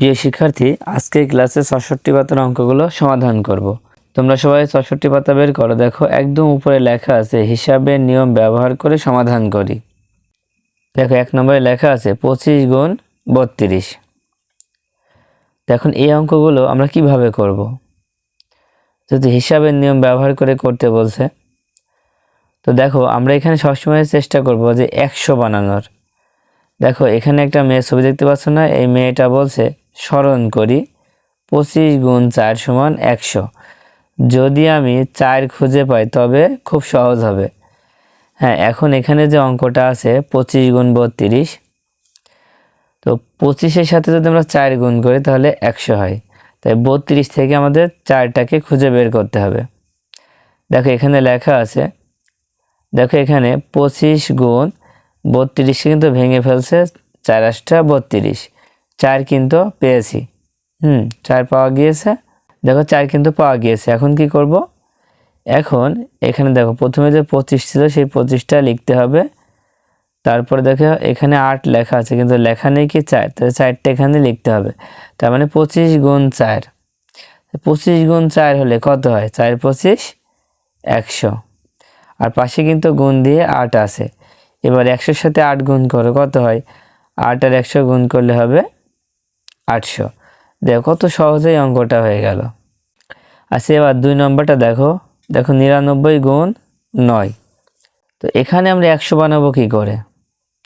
প্রিয় শিক্ষার্থী, আজকের ক্লাসে ছষট্টি পাতার অঙ্কগুলো সমাধান করব। তোমরা সবাই ছষট্টি পাতা বের করো, দেখো একদম উপরে লেখা আছে, হিসাবের নিয়ম ব্যবহার করে সমাধান করি দেখো, এক নম্বরে লেখা আছে, পঁচিশ গুণ বত্রিশ এখন এই অঙ্কগুলো আমরা কীভাবে করব। যদি হিসাবের নিয়ম ব্যবহার করে করতে বলছে, তো দেখো, আমরা এখানে সবসময় চেষ্টা করব যে একশো বানানোর দেখো, এখানে একটা মেয়ে ছবি দেখতে পাচ্ছ না এই মেয়েটা বলছে স্মরণ করি পঁচিশ গুণ চার সমান একশো। যদি আমি চার খুঁজে পাই, তবে খুব সহজ হবে। হ্যাঁ এখন এখানে যে অঙ্কটা আছে, পঁচিশ গুণ বত্রিশ। তো পঁচিশের সাথে যদি আমরা চার গুণ করি, তাহলে একশো হয়। তাই বত্রিশ থেকে আমাদের চারটাকে খুঁজে বের করতে হবে। দেখো, এখানে লেখা আছে, দেখো এখানে পঁচিশ গুণ বত্রিশ কিন্তু ভেঙে ফেলছে, চার আটটা বত্রিশ। চার কিন্তু পেয়েছি। হুম, চার পাওয়া গিয়েছে। দেখো, চার কিন্তু পাওয়া গিয়েছে। এখন কি করব? এখন এখানে দেখো, প্রথমে যে পঁচিশ ছিল, সেই পঁচিশটা লিখতে হবে। তারপরে দেখো, এখানে আট লেখা আছে, কিন্তু লেখা নেই কি চার? তাহলে চারটা এখানে লিখতে হবে। তার মানে পঁচিশ গুণ চার। পঁচিশ গুণ চার হলে কত হয়? চার পঁচিশ, একশো। আর পাশে কিন্তু গুণ দিয়ে আট আছে। এবার একশোর সাথে আট গুণ করো, কত হয়? আট আর একশো গুণ করলে হবে আটশো। দেখো কত সহজেই অঙ্কটা হয়ে গেল। আচ্ছা এবার দুই নম্বরটা দেখো। দেখো নিরানব্বই গুণ নয়। তো এখানে আমরা একশো বানাবো কী করে?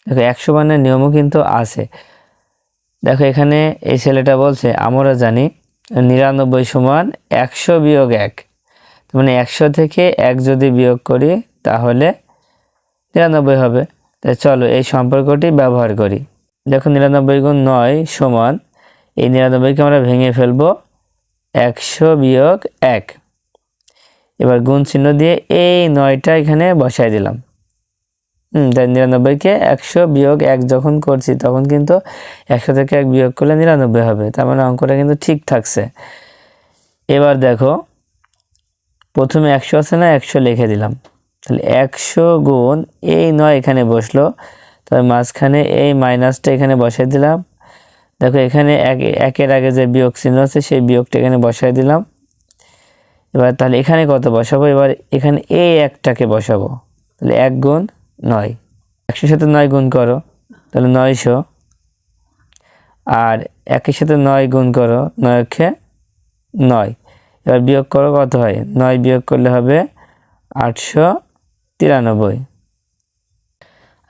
দেখো একশো বানানোর নিয়মও কিন্তু আছে। দেখো এখানে এই ছেলেটা বলছে, আমরা জানি নিরানব্বই সমান একশো বিয়োগ এক। মানে একশো থেকে এক যদি বিয়োগ করি, তাহলে নিরানব্বই হবে। তাই চলো এই সম্পর্কটি ব্যবহার করি। দেখো নিরানব্বই গুণ নয় সমান এই নিরানব্বইকে আমরা ভেঙে ফেলব একশো বিয়োগ এক। এবার গুণ চিহ্ন দিয়ে এই নয়টা এখানে বসাই দিলাম। হুম, তাই নিরানব্বইকে একশো বিয়োগ এক যখন করছি, তখন কিন্তু একশো থেকে এক বিয়োগ করলে নিরানব্বই হবে। তার মানে অঙ্কটা কিন্তু ঠিক থাকছে। এবার দেখো, প্রথমে একশো আছে না, একশো লিখে দিলাম। তাহলে একশো গুণ এই নয় এখানে বসল। তবে মাঝখানে এই মাইনাসটা এখানে বসাই দিলাম। দেখো, এখানে এক, একের আগে যে বিয়োগ চিহ্ন আছে, সেই বিয়োগটা এখানে বসাই দিলাম। এবার তাহলে এখানে কত বসাবো? এবার এখানে এই একটাকে বসাবো। তাহলে এক গুণ নয়। একশোর সাথে নয় গুণ করো, তাহলে নয়শো। আর একের সাথে নয় গুণ করো নয় অক্ষে নয়। এবার বিয়োগ করো, কত হয়? নয় বিয়োগ করলে হবে আটশো তিরানব্বই।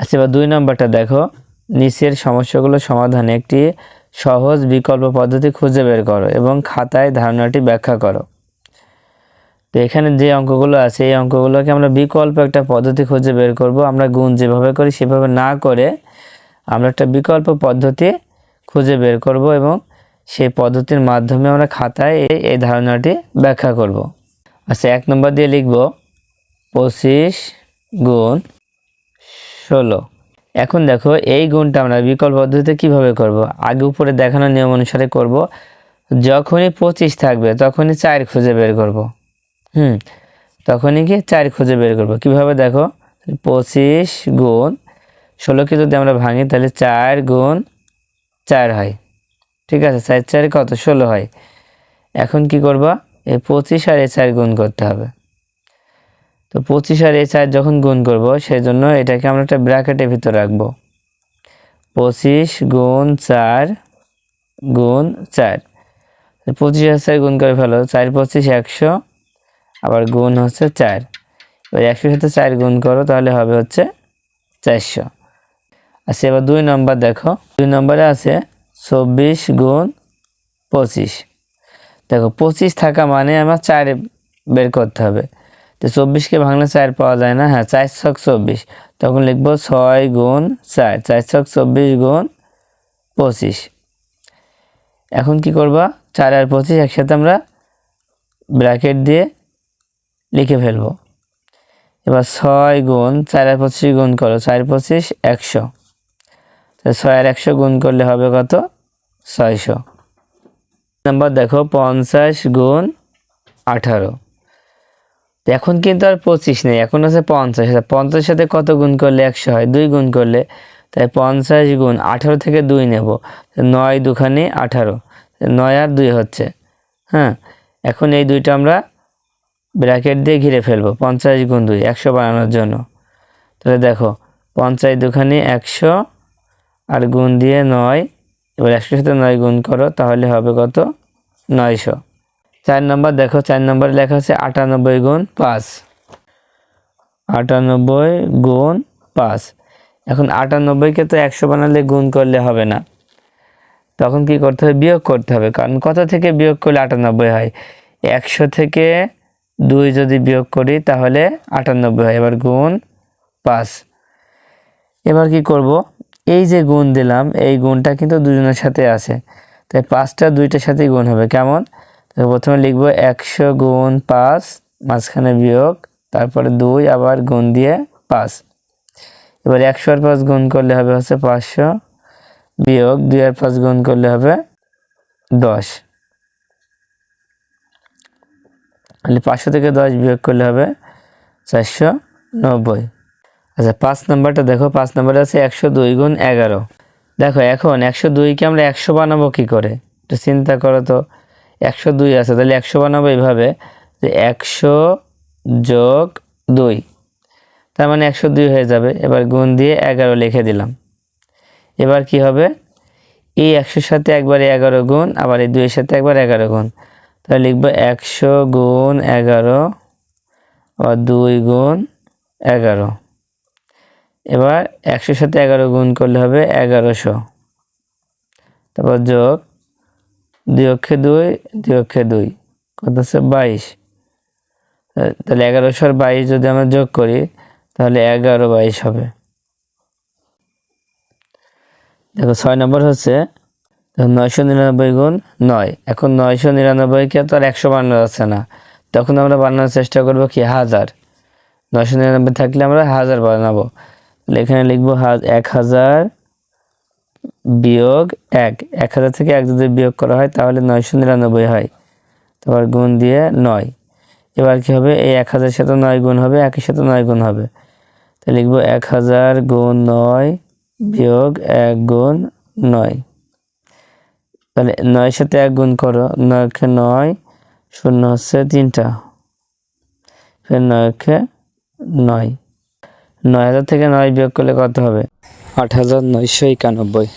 আচ্ছা এবার দুই নম্বরটা দেখো। নিচের সমস্যাগুলো সমাধানে একটি সহজ বিকল্প পদ্ধতি খুঁজে বের করো এবং খাতায় ধারণাটি ব্যাখ্যা করো। তো এখানে যে অঙ্কগুলো আছে, এই অঙ্কগুলোকে আমরা বিকল্প একটা পদ্ধতি খুঁজে বের করব। আমরা গুণ যেভাবে করি, সেভাবে না করে আমরা একটা বিকল্প পদ্ধতি খুঁজে বের করব এবং সেই পদ্ধতির মাধ্যমে আমরা খাতায় এই ধারণাটি ব্যাখ্যা করব। আচ্ছা এক নম্বর দিয়ে লিখব পঁচিশ গুণ ষোলো। এখন দেখো, এই গুণটা আমরা বিকল্প পদ্ধতিতে কীভাবে করব? আগে উপরে দেখানো নিয়ম অনুসারে করব। যখনই পঁচিশ থাকবে, তখনই চার খুঁজে বের করব। হুম, তখনই কি চার খুঁজে বের করব। কীভাবে দেখো? পঁচিশ গুণ ষোলোকে যদি আমরা ভাঙি, তাহলে চার গুণ চার হয়। ঠিক আছে, চার চার কত? ষোলো হয়। এখন কি করবা? এই পঁচিশ আর এ চার গুণ করতে হবে। তো পঁচিশ আর এ চার যখন গুণ করব সেই জন্য এটাকে আমরা একটা ব্র্যাকেটের ভিতর রাখব। পঁচিশ গুণ চার গুণ চার। পঁচিশ আর চার গুণ করে ফেলো, চার পঁচিশ একশো, আবার গুণ হচ্ছে চার। এবার একশোর সাথে চার গুণ করো, তাহলে হবে হচ্ছে চারশো। আচ্ছা এবার দুই নম্বর দেখো। দুই নম্বরে আছে চব্বিশ গুণ পঁচিশ। দেখো, পঁচিশ থাকা মানে আমার চার বের করতে হবে। তো চব্বিশকে ভাঙলে চার পাওয়া যায় না? হ্যাঁ চার ছক চব্বিশ। তখন লিখব ছয় গুণ চার চার ছক চব্বিশ গুণ পঁচিশ। এখন কি করবা? চার আর পঁচিশ একসাথে আমরা ব্র্যাকেট দিয়ে লিখে ফেলব। এবার ছয় গুণ, চার আর পঁচিশ গুণ করো, চার পঁচিশ একশো। তো ছয় আর একশো গুণ করলে হবে কত? ছয়শো। নাম্বার দেখো, পঞ্চাশ গুণ আঠারো। এখন কিন্তু আর পঁচিশ নেই, এখন আছে পঞ্চাশ। পঞ্চাশের সাথে কত গুণ করলে একশো হয়? দুই গুণ করলে, তাই পঞ্চাশ গুণ আঠারো থেকে দুই নেব। নয় দুখানি আঠারো নয় আর দুই হচ্ছে হ্যাঁ? এখন এই দুইটা আমরা ব্র্যাকেট দিয়ে ঘিরে ফেলব, পঞ্চাশ গুণ দুই, একশো বানানোর জন্য। তাহলে দেখো, পঞ্চাশ দুখানি একশো আর গুণ দিয়ে নয়, এবার একশোর সাথে নয় গুণ করো, তাহলে হবে কত? নয়শো। চার নম্বর, দেখো চার নম্বরে লেখা আছে আটানব্বই গুণ পাঁচ। আটানব্বই গুণ পাঁচ। এখন আটানব্বইকে তো একশো বানালে গুণ করলে হবে না। তখন কি করতে হবে? বিয়োগ করতে হবে। কারণ কত থেকে বিয়োগ করলে আটানব্বই হয়? একশো থেকে দুই যদি বিয়োগ করি তাহলে আটানব্বই হয়। এবার গুণ পাঁচ। এবার কি করব? এই যে গুণ দিলাম, এই গুণটা কিন্তু দুজনের সাথে আছে। তাই পাঁচটা দুইটার সাথেই গুণ হবে। কেমন? তো প্রথমে লিখব একশো গুণ পাঁচ, মাঝখানে বিয়োগ, তারপরে দুই, আবার গুণ দিয়ে পাঁচ। এবার একশো আর পাঁচ গুণ করলে হবে হচ্ছে পাঁচশো, বিয়োগ দুই আর পাঁচ গুণ করলে হবে দশ। তাহলে পাঁচশো থেকে দশ বিয়োগ করলে হবে চারশো নব্বই। আচ্ছা পাঁচ নাম্বারটা দেখো, পাঁচ নাম্বারে আছে একশো দুই গুণ এগারো। দেখো, এখন একশো দুইকে আমরা একশো বানাবো কী করে? একটু চিন্তা করো তো। একশো দুই আছে, তাহলে একশো বানাবো এইভাবে, যে একশো যোগ দুই, তার মানে একশো দুই হয়ে যাবে। এবার গুণ দিয়ে এগারো লিখে দিলাম। এবার কি হবে? এই একশোর সাথে একবারে এগারো গুণ, আবার এই দুইয়ের সাথে একবার এগারো গুণ। তাহলে লিখব একশো গুণ এগারো, আবার দুই গুণ এগারো। এবার একশোর সাথে এগারো গুণ করলে হবে এগারোশো। তারপর যোগ দুই অক্ষে দুই দুই অক্ষে দুই। কত হচ্ছে? বাইশ। তাহলে এগারোশো আর বাইশ যদি আমরা যোগ করি, তাহলে এগারো বাইশ হবে। দেখো ছয় নম্বর হচ্ছে নয়শো নিরানব্বই গুণ নয়। এখন নয়শো নিরানব্বইকে তো আর একশো বানানো যাচ্ছে না। তখন আমরা বানানোর চেষ্টা করব কি? হাজার। নয়শো নিরানব্বই থাকলে আমরা হাজার বানাবো। এখানে লিখব এক হাজার বিয়োগ এক। এক হাজার থেকে এক যদি বিয়োগ করা হয়, তাহলে নয়শো নিরানব্বই হয়। তারপর গুণ দিয়ে নয়। এবার কি হবে? এই এক হাজার সাথে নয় গুণ হবে, একের সাথে নয় গুণ হবে। তাহলে লিখব এক হাজার গুণ নয় বিয়োগ এক গুণ নয়। তাহলে নয়ের সাথে এক গুণ করো। নয়কে নয় শূন্য হচ্ছে তিনটা। ফের নয়কে নয়। নয় হাজার থেকে নয় বিয়োগ করলে কত হবে? আট হাজার নয়শো একানব্বই।